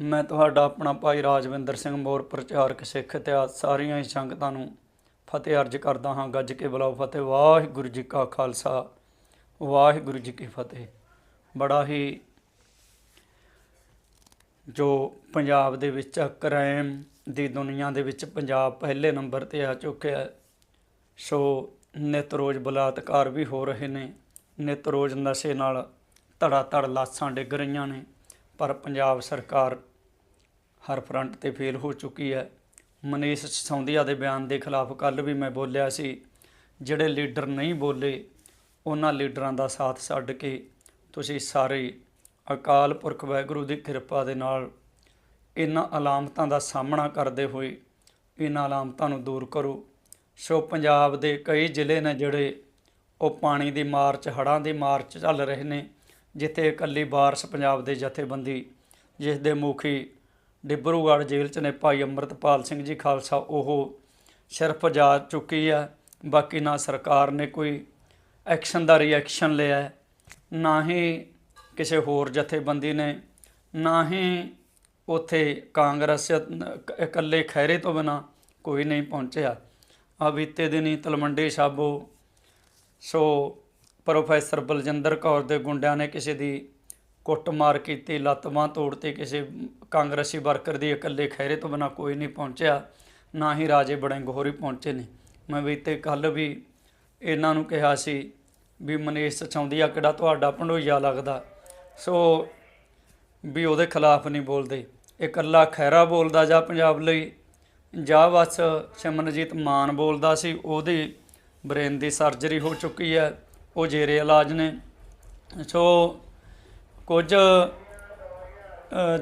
ਮੈਂ ਤੁਹਾਡਾ ਆਪਣਾ ਭਾਈ ਰਾਜਵਿੰਦਰ ਸਿੰਘ ਮੋਰ, ਪ੍ਰਚਾਰਕ ਸਿੱਖ ਇਤਿਹਾਸ, ਸਾਰੀਆਂ ਹੀ ਸੰਗਤਾਂ ਨੂੰ ਫਤਿਹ ਅਰਜ ਕਰਦਾ ਹਾਂ। ਗੱਜ ਕੇ ਬੁਲਾਓ ਫਤਿਹ। ਵਾਹਿਗੁਰੂ ਜੀ ਕਾ ਖਾਲਸਾ, ਵਾਹਿਗੁਰੂ ਜੀ ਕੀ ਫਤਿਹ। ਬੜਾ ਹੀ ਜੋ ਪੰਜਾਬ ਦੇ ਵਿੱਚ ਕ੍ਰਾਈਮ ਦੀ ਦੁਨੀਆ ਦੇ ਵਿੱਚ ਪੰਜਾਬ ਪਹਿਲੇ ਨੰਬਰ ਤੇ ਆ ਚੁੱਕਿਆ ਸੋ ਨਿਤ ਰੋਜ਼ ਬਲਾਤਕਾਰ ਵੀ ਹੋ ਰਹੇ ਨੇ। ਨਿਤ ਰੋਜ਼ ਨਸ਼ੇ ਨਾਲ ਧੜਾ ਧੜ ਲਾਸ਼ਾਂ ਡਿੱਗ ਰਹੀਆਂ ਨੇ। ਪਰ ਪੰਜਾਬ ਸਰਕਾਰ ਹਰ ਫਰੰਟ ਤੇ ਫੇਲ ਹੋ ਚੁੱਕੀ ਹੈ। ਮਨੀਸ਼ ਸੌਂਦੀਆ ਦੇ ਬਿਆਨ ਦੇ ਖਿਲਾਫ ਕੱਲ ਵੀ ਮੈਂ ਬੋਲਿਆ ਸੀ, ਜਿਹੜੇ ਲੀਡਰ ਨਹੀਂ ਬੋਲੇ, ਉਹਨਾਂ ਲੀਡਰਾਂ ਦਾ ਸਾਥ ਛੱਡ ਕੇ ਤੁਸੀਂ ਸਾਰੇ ਅਕਾਲ ਪੁਰਖ ਵਾਹਿਗੁਰੂ ਦੀ ਕਿਰਪਾ ਦੇ ਨਾਲ ਇਹਨਾਂ ਅਲਾਮਤਾਂ ਦਾ ਸਾਹਮਣਾ ਕਰਦੇ ਹੋਏ ਇਹਨਾਂ ਅਲਾਮਤਾਂ ਨੂੰ ਦੂਰ ਕਰੋ। ਸੋ ਪੰਜਾਬ ਦੇ ਕਈ ਜ਼ਿਲ੍ਹੇ ਨੇ ਜਿਹੜੇ ਉਹ ਪਾਣੀ ਦੀ ਮਾਰ 'ਚ, ਹੜ੍ਹਾਂ ਦੀ ਮਾਰ 'ਚ ਚੱਲ ਰਹੇ ਨੇ। ਜਿੱਥੇ ਇਕੱਲੀ ਬਾਰਸ ਪੰਜਾਬ ਦੇ ਜਥੇਬੰਦੀ, ਜਿਸ ਦੇ ਮੁਖੀ ਡਿਬਰੂਗੜ੍ਹ ਜੇਲ੍ਹ 'ਚ ਨੇ ਭਾਈ ਅੰਮ੍ਰਿਤਪਾਲ ਸਿੰਘ ਜੀ ਖਾਲਸਾ, ਉਹ ਸਿਰਫ ਜਾ ਚੁੱਕੀ ਹੈ, ਬਾਕੀ ਨਾ ਸਰਕਾਰ ਨੇ ਕੋਈ ਐਕਸ਼ਨ ਦਾ ਰਿਐਕਸ਼ਨ ਲਿਆ ਨਾ ਹੀ ਕਿਸੇ ਹੋਰ ਜਥੇਬੰਦੀ ਨੇ, ਨਾ ਹੀ ਉਥੇ ਕਾਂਗਰਸ ਇਕੱਲੇ ਖੈਰੇ ਤੋਂ ਬਿਨਾ ਕੋਈ ਨਹੀਂ ਪਹੁੰਚਿਆ। ਆ ਬੀਤੇ ਦਿਨੀ ਤਲਮੰਡੀ ਸਾਬੋ, ਸੋ ਪ੍ਰੋਫੈਸਰ ਬਲਜਿੰਦਰ ਕੌਰ ਦੇ ਗੁੰਡਿਆਂ ਨੇ ਕਿਸੇ ਦੀ ਕੁੱਟਮਾਰ ਕੀਤੀ ਲੱਤਵਾਂ ਬਾਂਹ ਤੋੜਤੀ, ਕਿਸੇ ਕਾਂਗਰਸੀ ਵਰਕਰ ਦੀ ਇਕੱਲੇ ਖੈਰੇ ਤੋਂ ਬਿਨਾ ਕੋਈ ਨਹੀਂ ਪਹੁੰਚਿਆ, ਨਾ ਹੀ ਰਾਜੇ ਬੜਿੰਗ ਹੋਰੀ ਪਹੁੰਚੇ ਨੇ। ਮੈਂ ਵੀ ਤੇ ਕੱਲ ਵੀ ਇਹਨਾਂ ਨੂੰ ਕਿਹਾ ਸੀ ਵੀ ਮਨੀਸ਼ ਸਚੌਂਦੀਆ ਕਿਹੜਾ ਤੁਹਾਡਾ ਭੰਡੋਈਆ ਲੱਗਦਾ? ਸੋ ਵੀ ਉਹਦੇ ਖਿਲਾਫ ਨਹੀਂ ਬੋਲਦੇ। ਇਕੱਲਾ ਖੈਰਾ ਬੋਲਦਾ ਜਾਂ ਪੰਜਾਬ ਲਈ? ਜਾਂ ਬਸ ਸਿਮਰਨਜੀਤ ਮਾਨ ਬੋਲਦਾ ਸੀ, ਉਹਦੀ ਬ੍ਰੇਨ ਦੀ ਸਰਜਰੀ ਹੋ ਚੁੱਕੀ ਹੈ। ਉਹ ਜੇਰੇ ਇਲਾਜ ਨੇ। ਸੋ ਕੁਝ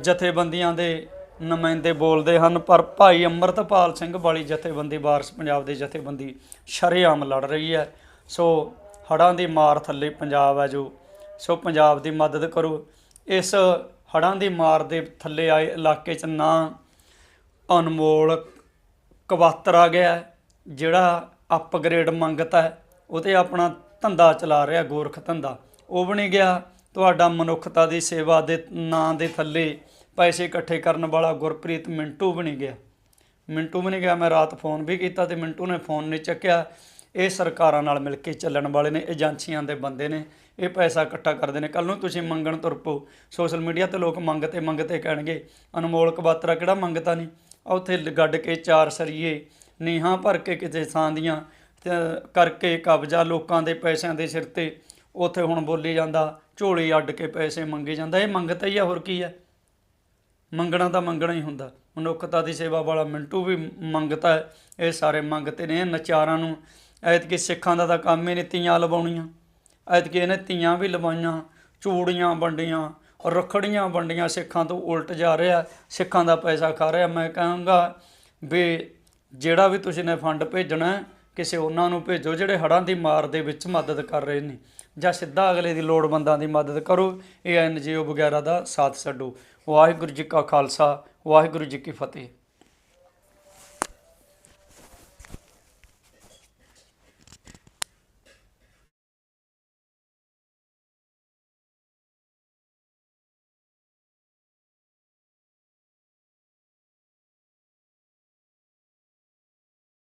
ਜਥੇਬੰਦੀਆਂ ਦੇ ਨੁਮਾਇੰਦੇ ਬੋਲਦੇ ਹਨ, ਪਰ ਭਾਈ ਅੰਮ੍ਰਿਤਪਾਲ ਸਿੰਘ ਵਾਲੀ ਜਥੇਬੰਦੀ ਵਾਰਸ ਪੰਜਾਬ ਦੇ ਜਥੇਬੰਦੀ ਸ਼ਰੇਆਮ ਲੜ ਰਹੀ ਹੈ। ਸੋ ਹੜ੍ਹਾਂ ਦੀ ਮਾਰ ਥੱਲੇ ਪੰਜਾਬ ਹੈ ਜੋ। ਸੋ ਪੰਜਾਬ ਦੀ ਮਦਦ ਕਰੋ। ਇਸ ਹੜ੍ਹਾਂ ਦੀ ਮਾਰ ਦੇ ਥੱਲੇ ਆਏ ਇਲਾਕੇ 'ਚ ਨਾ ਅਨਮੋਲ ਕਵਾਤਰ ਆ ਗਿਆ, ਜਿਹੜਾ ਅਪਗ੍ਰੇਡ ਮੰਗਤਾ ਹੈ। ਉਹਤੇ ਆਪਣਾ ਧੰਦਾ ਚਲਾ ਰਿਹਾ, ਗੋਰਖ ਧੰਦਾ। ਉਹ ਵੀ ਨਹੀਂ ਗਿਆ ਤੁਹਾਡਾ ਮਨੁੱਖਤਾ ਦੀ ਸੇਵਾ ਦੇ ਨਾਂ ਦੇ ਥੱਲੇ। ਪੈਸੇ ਇਕੱਠੇ ਕਰਨ ਵਾਲਾ ਗੁਰਪ੍ਰੀਤ ਮਿੰਟੂ ਵੀ ਨਹੀਂ ਗਿਆ। ਮਿੰਟੂ ਵੀ ਨਹੀਂ ਗਿਆ, ਮੈਂ ਰਾਤ ਫੋਨ ਵੀ ਕੀਤਾ ਤੇ ਮਿੰਟੂ ਨੇ ਫੋਨ ਨਹੀਂ ਚੱਕਿਆ। ਇਹ ਸਰਕਾਰਾਂ ਨਾਲ ਮਿਲ ਕੇ ਚੱਲਣ ਵਾਲੇ ਨੇ, ਏਜੰਸੀਆਂ ਦੇ ਬੰਦੇ ਨੇ। ਇਹ ਪੈਸਾ ਇਕੱਠਾ ਕਰਦੇ ਨੇ। ਕੱਲ ਨੂੰ ਤੁਸੀਂ ਮੰਗਣ ਤੁਰ ਪਓ। ਸੋਸ਼ਲ ਮੀਡੀਆ ਤੇ ਲੋਕ ਮੰਗਤੇ ਮੰਗਤੇ ਕਹਿਣਗੇ, ਅਨਮੋਲ ਕਬਾਤਰਾ ਕਿਹੜਾ ਮੰਗਤਾ ਨਹੀਂ ਉੱਥੇ ਗੱਡ ਕੇ ਚਾਰ ਸਰੀਏ, ਨੀਹਾਂ ਭਰ ਕੇ ਕਿਸੇ ਥਾਂ ਦੀਆਂ। ਕਰਕੇ ਕਬਜ਼ਾ ਲੋਕਾਂ ਦੇ ਪੈਸਿਆਂ ਦੇ ਸਿਰ ਤੇ। ਉੱਥੇ ਹੁਣ ਬੋਲੀ ਜਾਂਦਾ, ਝੋਲੀ ਅੱਡ ਕੇ ਪੈਸੇ ਮੰਗੇ ਜਾਂਦਾ। ਇਹ ਮੰਗਤਾ ਹੀ ਆ, ਹੋਰ ਕੀ ਹੈ ਮੰਗਣਾ ਤਾਂ ਮੰਗਣਾ ਹੀ ਹੁੰਦਾ। ਮਨੁੱਖਤਾ ਦੀ ਸੇਵਾ ਵਾਲਾ ਮਿੰਟੂ ਵੀ ਮੰਗਤਾ ਇਹ ਸਾਰੇ ਮੰਗਤੇ ਨੇ, ਇਹ ਨਚਾਰਾਂ ਨੂੰ। ਐਤਕੀ ਸਿੱਖਾਂ ਦਾ ਤਾਂ ਕੰਮ ਹੀ ਨਹੀਂ, ਤੀਆਂ ਲਵਾਉਣੀਆਂ। ਐਤਕੀ ਇਹਨੇ ਤੀਆਂ ਵੀ ਲਵਾਈਆਂ, ਚੂੜੀਆਂ ਵੰਡੀਆਂ, ਰੱਖੜੀਆਂ ਵੰਡੀਆਂ। ਸਿੱਖਾਂ ਤੋਂ ਉਲਟ ਜਾ ਰਿਹਾ, ਸਿੱਖਾਂ ਦਾ ਪੈਸਾ ਖਾ ਰਿਹਾ। ਮੈਂ ਕਹਾਂਗਾ ਵੀ ਜਿਹੜਾ ਵੀ ਤੁਸੀਂ ਨੇ ਫੰਡ ਭੇਜਣਾ ਕਿਸੇ ਉਹਨਾਂ ਨੂੰ ਭੇਜੋ ਜਿਹੜੇ ਹੜ੍ਹਾਂ ਦੀ ਮਾਰ ਦੇ ਵਿੱਚ ਮਦਦ ਕਰ ਰਹੇ ਨੇ ਜਾਂ ਸਿੱਧਾ ਅਗਲੇ ਦੀ ਲੋੜਵੰਦਾਂ ਦੀ ਮਦਦ ਕਰੋ, ਇਹ ਐਨਜੀਓ ਵਗੈਰਾ ਦਾ ਸਾਥ ਛੱਡੋ। ਵਾਹਿਗੁਰੂ ਜੀ ਕਾ ਖਾਲਸਾ, ਵਾਹਿਗੁਰੂ ਜੀ ਕੀ ਫਤਿਹ।